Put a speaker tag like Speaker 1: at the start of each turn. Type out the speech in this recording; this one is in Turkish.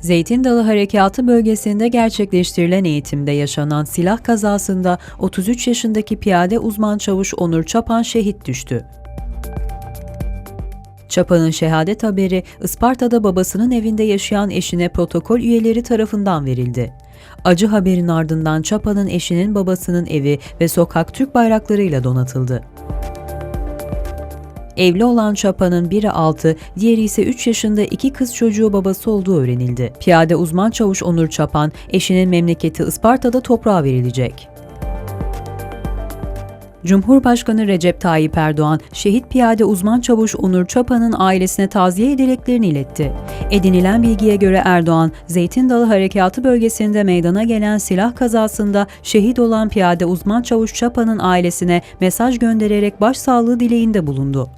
Speaker 1: Zeytin Dalı Harekatı bölgesinde gerçekleştirilen eğitimde yaşanan silah kazasında 33 yaşındaki piyade uzman çavuş Onur Çapan şehit düştü. Çapan'ın şehadet haberi Isparta'da babasının evinde yaşayan eşine protokol üyeleri tarafından verildi. Acı haberin ardından Çapan'ın eşinin babasının evi ve sokak Türk bayraklarıyla donatıldı. Evli olan Çapa'nın biri 6, diğeri ise 3 yaşında iki kız çocuğu babası olduğu öğrenildi. Piyade uzman çavuş Onur Çapan, eşinin memleketi Isparta'da toprağa verilecek. Cumhurbaşkanı Recep Tayyip Erdoğan, şehit piyade uzman çavuş Onur Çapan'ın ailesine taziye dileklerini iletti. Edinilen bilgiye göre Erdoğan, Zeytin Dalı Harekatı bölgesinde meydana gelen silah kazasında şehit olan piyade uzman çavuş Çapan'ın ailesine mesaj göndererek başsağlığı dileğinde bulundu.